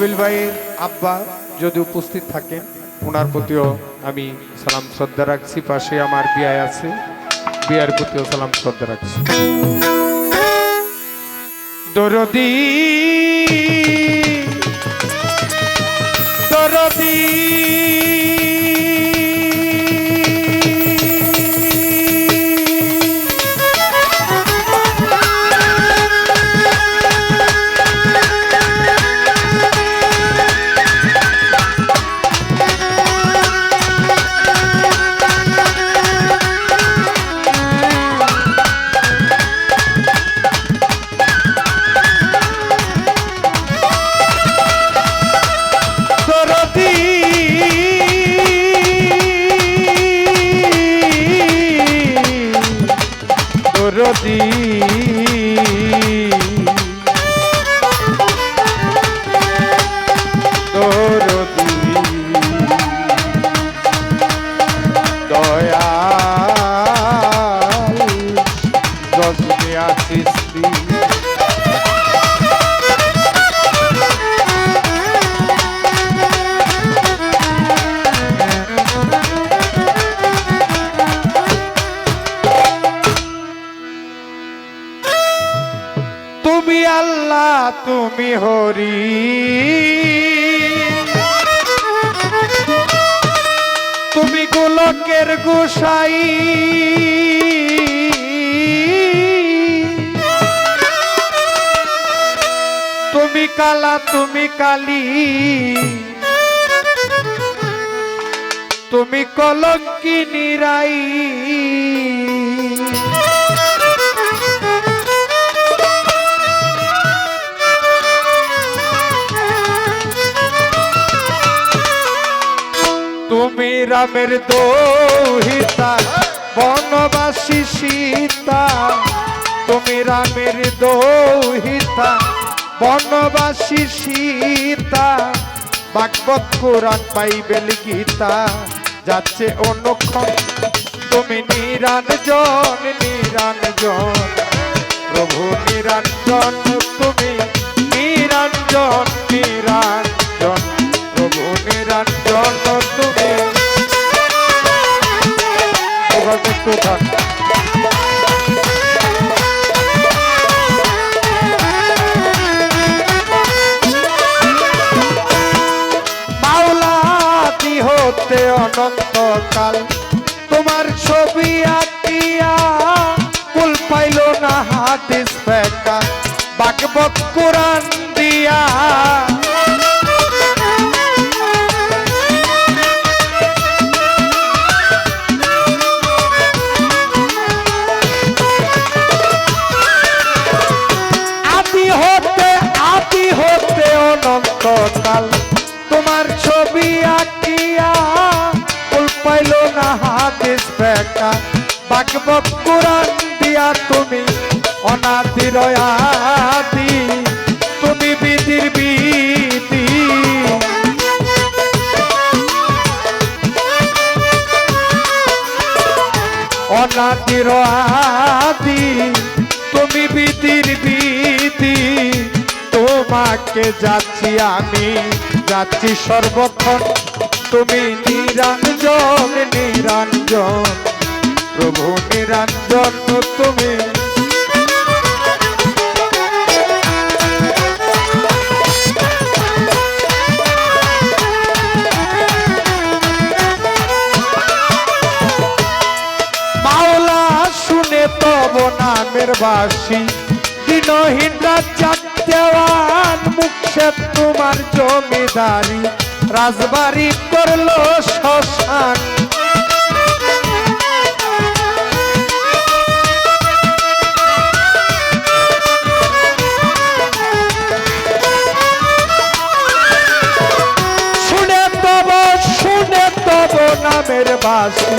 Mobil ভাইয়ের আব্বা যদি উপস্থিত থাকেন ওনার প্রতিও আমি সালাম, শ্রদ্ধা রাখছি। পাশে আমার বিয়ায় আছে, বিয়ার প্রতিও সালাম, শ্রদ্ধা রাখছি। দরদি দরদি। দরদি তুমি হরি। তুমি গোলকের গোসাই। তুমি কালা তুমি কালী। তুমি কলঙ্কি নিরাই রামের দোহিতা, বনবাসী সীতা। তুমি রামের দোহিতা, বনবাসী সীতা। বাগবত কোরআন, বাইবেল, গীতা যাচ্ছে অনুক্ষণ। তুমি নিরঞ্জন নিরঞ্জন, প্রভু নিরঞ্জন। বাকবত কোরআন দিয়া। আদি হতে আদি হতে অনন্তকাল। তোমার ছবি আঁকিয়া কুল পাইল না হাদিস ফেকা বাকবত কোরআন দিয়া তুমি অনাদির অনাদির আদি, তুমি বিধির বিধি তোমাকে যাচ্ছি আমি, যাচ্ছি সর্বক্ষণ। তুমি নিরঞ্জন নিরঞ্জন। প্রভু নিরঞ্জন, তুমি নামের বাসি দিনহীন রাজ্জাক দেওয়ান মুখে তোমার জমিদারি। রাজবাড়ি করল শ্মশান। শুনে তব শুনে তব নামের বাসি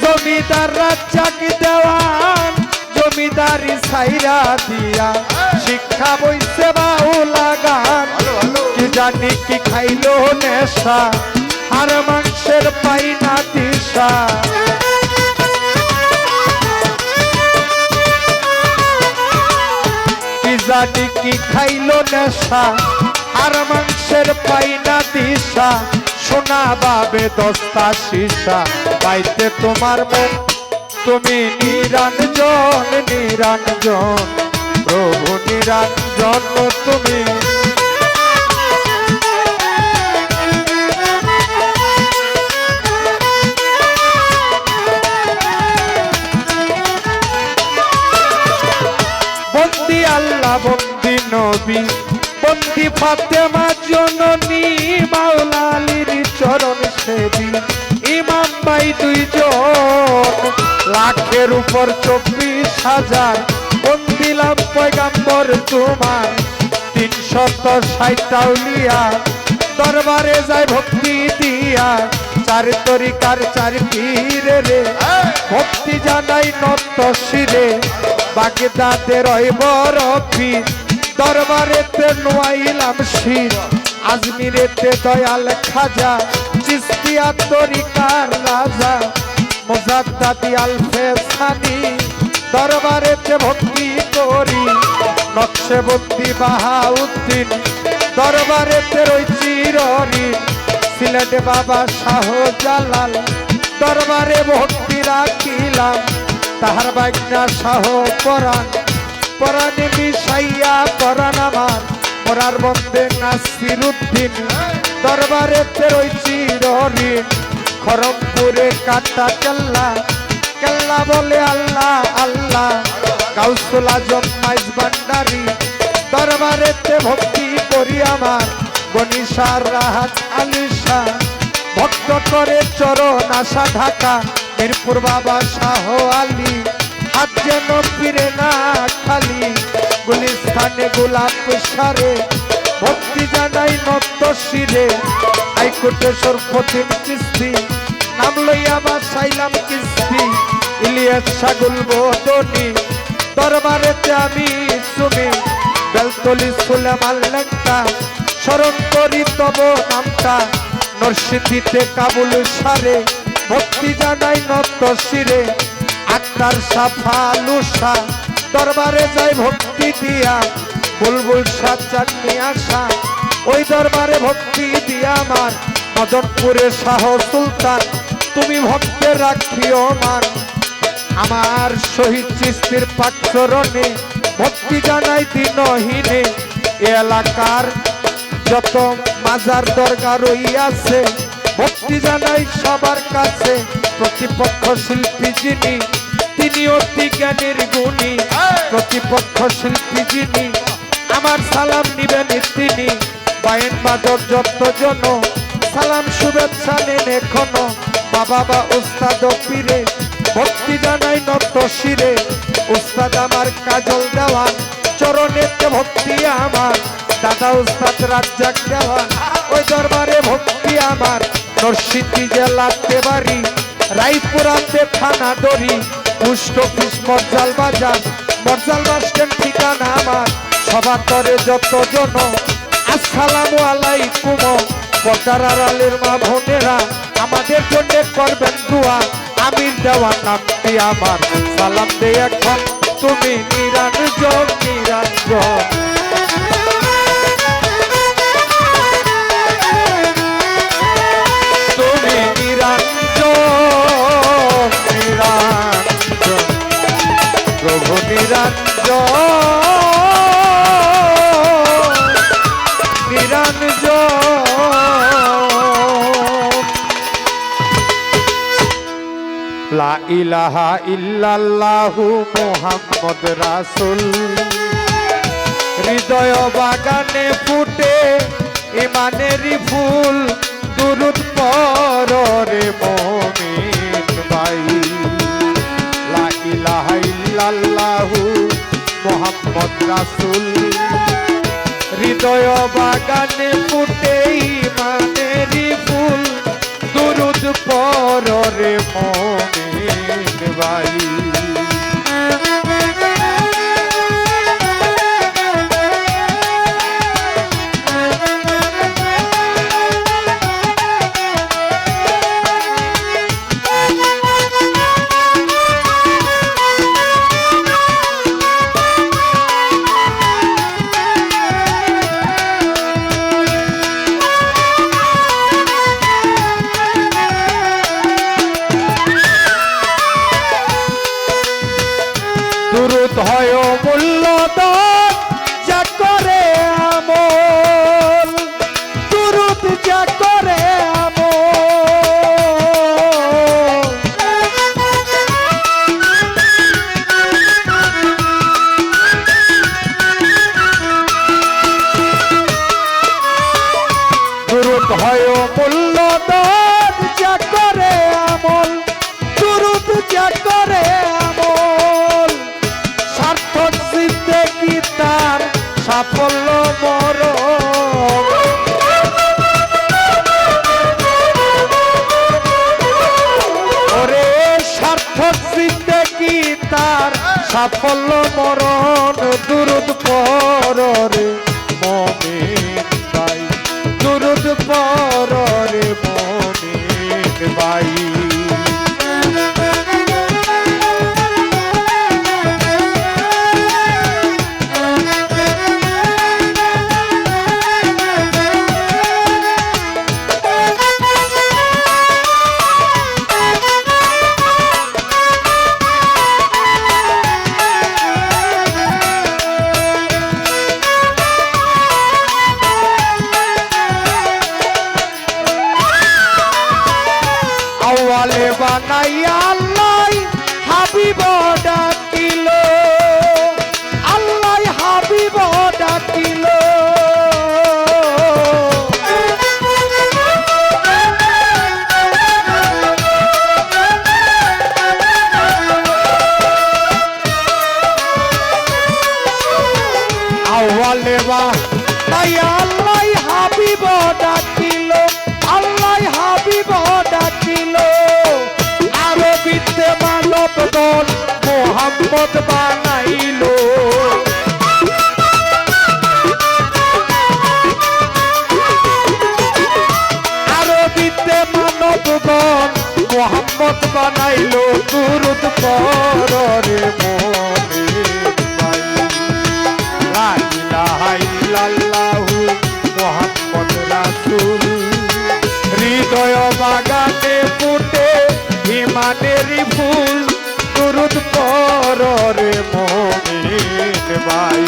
জমিদার দেওয়ান জমিদারি সাইরা দিয়া। শিক্ষা বইছে বাউ লাগান কি জানি কি খাইলো নেশা। আর মাংসের পাই না দিশা কি জানি কি খাইলো নেশা। আর মাংসের পাই না দিশা সোনা বাবে দস্তা সীসা। পাইতে তোমার মুখ তুমি নিরঞ্জন নিরঞ্জন। প্রভু নিরঞ্জন তুমি। বন্দি আল্লাহ বন্দি নবী। বন্দি ফাতেমা জননী মাওলা উপর চব্বিশ হাজার। বন্দিলাম পয়গাম্বর তোমার তিনশত ষাটাউলিয়া দরবারে যায় ভক্তি দিয়া। চার তরিকার চার পীরে রে। ভক্তি জানাই নত শিরে। বাগদাদের বড় পীর দরবারেতে নোয়াইলাম শির। আজমিরেতে দয়াল খাজা। চিস্তিয়া তরিকার রাজা। মোজাদ্দাদি আলফেসানি দরবারেতে ভক্তি করি নকশেবন্দি বাহাউদ্দিন দরবারেতে রই চিরঋণ সিলেটে বাবা শাহ জালাল দরবারে ভক্তি রাখিলাম, তাহার বাগনা শাহ পরাণ, পরাণে মিশাইয়া পরাণ আমার পরার বন্দে নাসির উদ্দিন দরবারে তেরোই চিরঋণ খরমপুরে কাটা কেল্লা কেল্লা বলে আল্লাহ আল্লাহ। কাউসুল আজম মাইজ ভান্ডারি, দরবারেতে ভক্তি করি আমার। গনিসার রাহাত আলিশা ভক্ত করে চরণ আশা ঢাকা। মিরপুর বাবা শাহ আলী, হাত যেন ফিরে না খালি। গুলিস্তানে গোলাপ সারে ভক্তি জানাই নত শিরে। হাইকোর্টে সরফতিম কিস্তি। নাম লইয়া বাসাইলাম কিস্তি। ইলিয়াস সাগুল বদনি। দরবারেতে আমি শুনি বেলতলি সুলেমান লেঙ্কা স্মরণ করি তব নামটা। নরসিদ্ধিতে কাবুল সারে। ভক্তি জানাই নত শিরে। আক্তার সাফা লুসা। দরবারে যাই ভক্তি দিয়া। বুলবুল সাত চাটনি আসা ওই দরবারে ভক্তি দিয়া আমার মদনপুরে শাহ সুলতান তুমি ভক্তের রাখিও মান আমার শহীদ চিস্তির পাকচরণে ভক্তি জানাই দিনহীনে এলাকার যত মাজার দরগা রইয়াছে ভক্তি জানাই সবার কাছে। প্রতিপক্ষ শিল্পী যিনি তিনি অতি জ্ঞানের গুণী। প্রতিপক্ষ শিল্পী যিনি আমার সালাম নিবেন তিনি বায়েন বাদক যত জন সালাম শুভেচ্ছা নেন এখনও বাবা বা উস্তাদ পীরে, ভক্তি জানাই নত শিরে। উস্তাদ আমার কাজল দেওয়ান চরণেতে ভক্তি আমার। দাদা উস্তাদ রাজ্জাক দেওয়ান, ওই দরবারে ভক্তি আমার। নরসিংদী জেলাতে বাড়ি রায়পুরাতে থানা দড়ি। পুষ্ট অফিস মর্জাল বাজার মর্জাল বাস ঠিকানা আমার। সবাতরে যত জন। আসসালামু আলাইকুম। পর্দার আলের মা বোনেরা, আমাদের জন্য করবেন দোয়া। আমির দেওয়া নামটি আমার। সালাম দে এখন, তুমি নিরাঞ্জন নিরঞ্জন ইলাহা ইল্লাল্লাহু মুহাম্মদ রাসূল। হৃদয় বাগানে ফুটে ইমানেরই ফুল, দুরুদ পরে মমিন ভাই। লা ইলাহা ইল্লাল্লাহু মুহাম্মদ রাসূল। হৃদয় বাগানে ফুটে ইমানেরই ফুল, দুরুদ পরে মমিন ভাই সাফল্য মোহাম্মদ বানাইলো দুরুদ পরে মনে লাল্লাহু মোহাম্মদ রাসুল হৃদয় বাগানে ফুটে ইমানেরই ফুল দুরুদ পরে মনে বাই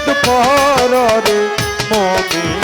দুরুদ পরে মমিন